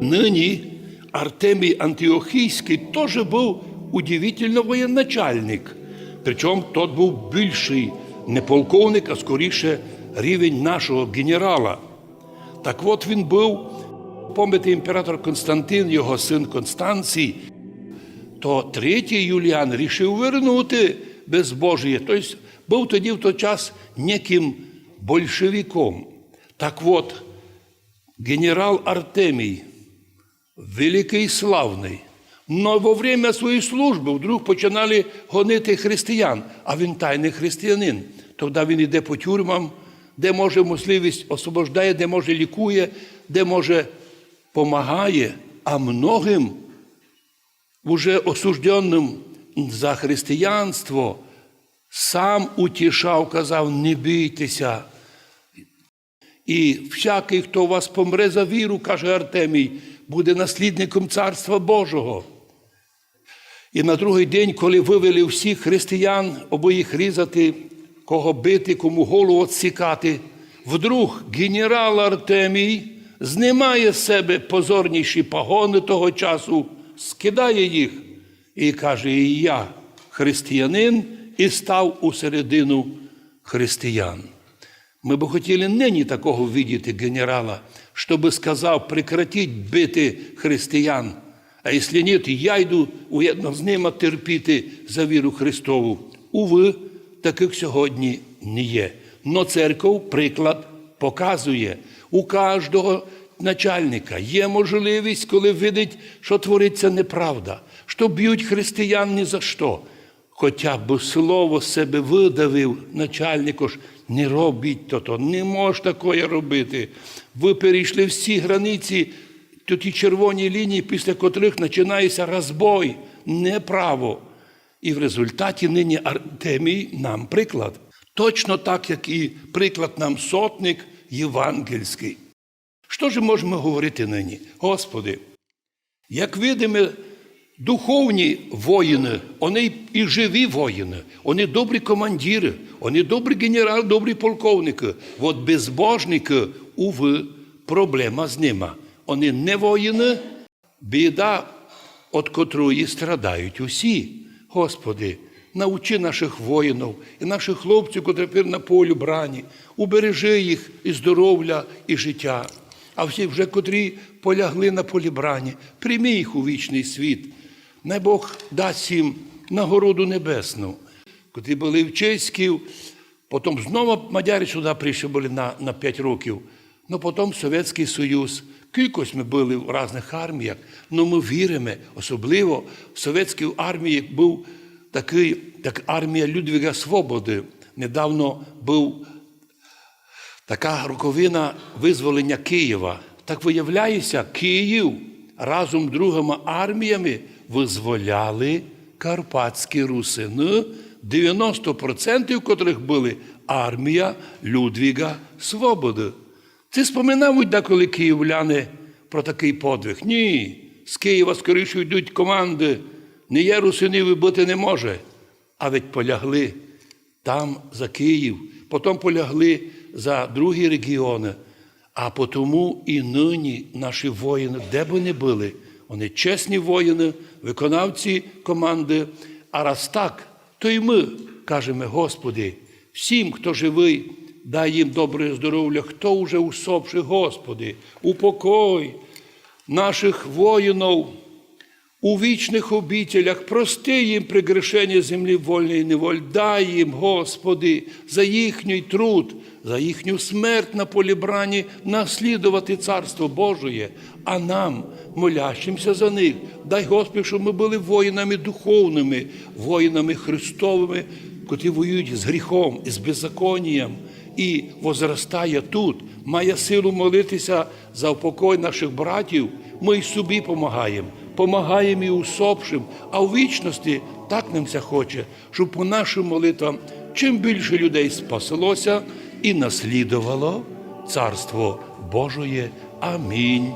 Нині Артемій Антиохійський теж був удивительно воєначальник. Причому тот був більший не полковник, а скоріше рівень нашого генерала. Так от він був, пам'ятаєте, імператор Константин, його син Констанцій, то третій Юліан рішив вернути безбожіє. Тобто був тоді в той час неким большевиком. Так от, генерал Артемій, великий і славний, но во время своєї служби вдруг починали гонити християн, а він тайний християнин. Тоді він йде по тюрмам, де може можливість освобождає, де може лікує, де може помагає, а многим уже осужденным за християнство, сам утішав, казав, не бійтеся. І всякий, хто у вас помре за віру, каже Артемій, буде наслідником Царства Божого. І на другий день, коли вивели всіх християн, обоїх різати, кого бити, кому голову відсікати, вдруг генерал Артемій знімає з себе позорніші погони того часу, скидає їх і каже: І я християнин, і став у середину християн. Ми б хотіли нині такого видіти генерала, щоб сказав, прекратіть бити християн. А ні, то я йду уєдно з ними терпіти за віру Христову. Уви, таких сьогодні не є. Но церков приклад показує. У кожного начальника є можливість, коли видить, що твориться неправда, що б'ють християн ні за що. Хоча б слово себе видавив начальнику ж, не робіть то, то не може такое робити. Ви перейшли всі границі, тут ті червоні лінії, після котрих починається розбой, неправо. І в результаті нині Артемій нам приклад. Точно так, як і приклад нам сотник євангельський. Що ж можемо говорити нині? Господи, як видимо, духовні воїни, вони і живі воїни, вони добрі командири, вони добрі генерали, добрі полковники. От безбожники, уви, проблема з ними. Вони не воїни, біда, від котрої страдають усі. Господи, научи наших воїнів і наших хлопців, котрі тепер на полю брані, убережи їх і здоров'я, і життя. А всі вже, котрі полягли на полі брані, прийми їх у вічний світ. Най Бог дасть їм нагороду небесну. Котрі були в Чеськів, потім знову мадяри сюди прийшли були на, на 5 років. Ну потім Совєтський Союз. Кількось ми були в різних арміях, але ми віримо, особливо в совєтській армії був такий, так армія Людвіга Свободи. Недавно був така роковина визволення Києва. Так виявляється, Київ разом з другими арміями визволяли карпатські русини, 90% котрих були армія Людвіга Свободи. Це споминають деколи київляни про такий подвиг. Ні, з Києва скоріше йдуть команди. Не є русинів і бути не може. А ведь полягли там за Київ, потім полягли за другі регіони. А тому і нині наші воїни, де б вони були, вони чесні воїни, виконавці команди. А раз так, то й ми кажемо, Господи, всім, хто живий, дай їм добре здоров'я, хто уже усопши, Господи, упокой наших воїнів у вічних обітелях, прости їм пригрешення землі вольної і неволь, дай їм, Господи, за їхній труд, за їхню смерть на полі брані наслідувати Царство Божоє, а нам, молящимся за них, дай Господи, щоб ми були воїнами духовними, воїнами Христовими, котрі воюють з гріхом і з беззаконням. І возростає тут, має силу молитися за упокой наших братів, ми й собі допомагаємо помагаємо і усопшим, а у вічності так нам це хоче, щоб по нашим молитвам чим більше людей спаслося і наслідувало Царство Божоє. Амінь.